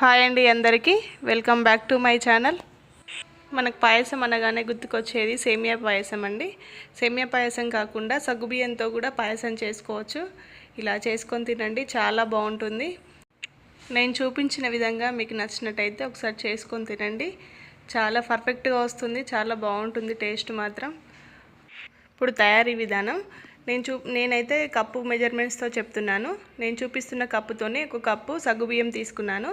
Hi అండి అందరికీ. Welcome back to my channel. మనకు పాయసం అనగానే గుర్తుకొచ్చేది సేమియా పాయసం అండి. సేమియా పాయసం కాకుండా సగ్గుబియ్యంతో కూడా పాయసం చేసుకోవచ్చు. ఇలా చేసుకొని తినండి చాలా బాగుంటుంది. నేను చూపించిన విధంగా మీకు నచ్చినట్టయితే ఒకసారి చేసుకొని తినండి. చాలా పర్ఫెక్ట్గా వస్తుంది చాలా బాగుంటుంది టేస్ట్ మాత్రం. ఇప్పుడు తయారీ విధానం. నేను చూ నేనైతే కప్పు మెజర్మెంట్స్తో చెప్తున్నాను. నేను చూపిస్తున్న కప్పుతోనే ఒక కప్పు సగ్గుబియ్యం తీసుకున్నాను.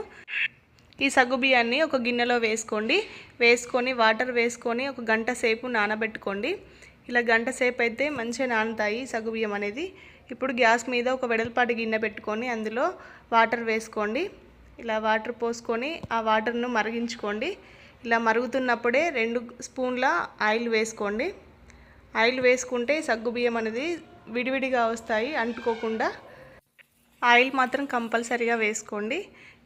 ఈ సగ్గుబియ్యాన్ని ఒక గిన్నెలో వేసుకోండి. వేసుకొని వాటర్ వేసుకొని ఒక గంట సేపు నానబెట్టుకోండి. ఇలా గంట సేపు అయితే మంచిగా నానుతాయి సగ్గుబియ్యం అనేది. ఇప్పుడు గ్యాస్ మీద ఒక వెడల్పాటి గిన్నె పెట్టుకొని అందులో వాటర్ వేసుకోండి. ఇలా వాటర్ పోసుకొని ఆ వాటర్ను మరిగించుకోండి. ఇలా మరుగుతున్నప్పుడే రెండు స్పూన్ల ఆయిల్ వేసుకోండి. ఆయిల్ వేసుకుంటే సగ్గుబియ్యం అనేది విడివిడిగా వస్తాయి అంటుకోకుండా. ఆయిల్ మాత్రం కంపల్సరీగా వేసుకోండి.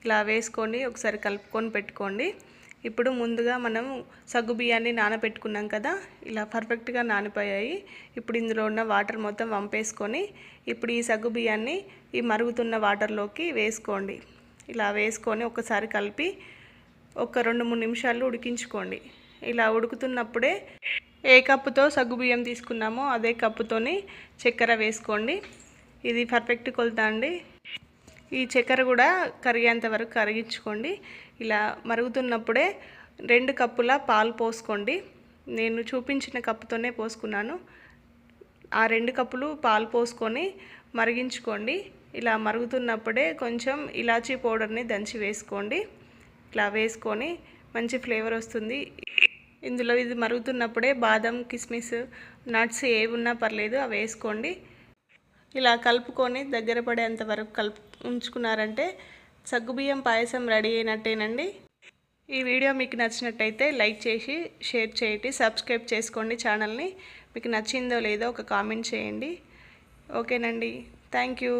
ఇలా వేసుకొని ఒకసారి కలుపుకొని పెట్టుకోండి. ఇప్పుడు ముందుగా మనం సగ్గు బియ్యాన్ని నానబెట్టుకున్నాం కదా ఇలా పర్ఫెక్ట్గా నానిపోయాయి. ఇప్పుడు ఇందులో ఉన్న వాటర్ మొత్తం వంపేసుకొని ఇప్పుడు ఈ సగ్గు బియ్యాన్ని ఈ మరుగుతున్న వాటర్లోకి వేసుకోండి. ఇలా వేసుకొని ఒకసారి కలిపి ఒక రెండు మూడు నిమిషాలు ఉడికించుకోండి. ఇలా ఉడుకుతున్నప్పుడే ఏ కప్పుతో సగ్గుబియ్యం తీసుకున్నామో అదే కప్పుతోని చక్కెర వేసుకోండి. ఇది పర్ఫెక్ట్ కొలత అండి. ఈ చక్కెర కూడా కరిగేంత వరకు కరిగించుకోండి. ఇలా మరుగుతున్నప్పుడే రెండు కప్పుల పాలు పోసుకోండి. నేను చూపించిన కప్పుతోనే పోసుకున్నాను. ఆ రెండు కప్పులు పాలు పోసుకొని మరిగించుకోండి. ఇలా మరుగుతున్నప్పుడే కొంచెం ఇలాచీ పౌడర్ని దంచి వేసుకోండి. ఇలా వేసుకొని మంచి ఫ్లేవర్ వస్తుంది. ఇందులో ఇది మరుగుతున్నప్పుడే బాదం కిస్మిస్ నట్స్ ఏవి ఉన్నా పర్లేదు అవి వేసుకోండి. ఇలా కలుపుకొని దగ్గర పడేంత వరకు కలుపు ఉంచుకున్నారంటే సగ్గుబియ్యం పాయసం రెడీ అయినట్టేనండి. ఈ వీడియో మీకు నచ్చినట్టయితే లైక్ చేసి షేర్ చేయండి సబ్స్క్రైబ్ చేసుకోండి ఛానల్ని. మీకు నచ్చిందో లేదో ఒక కామెంట్ చేయండి. ఓకేనండి. Thank you.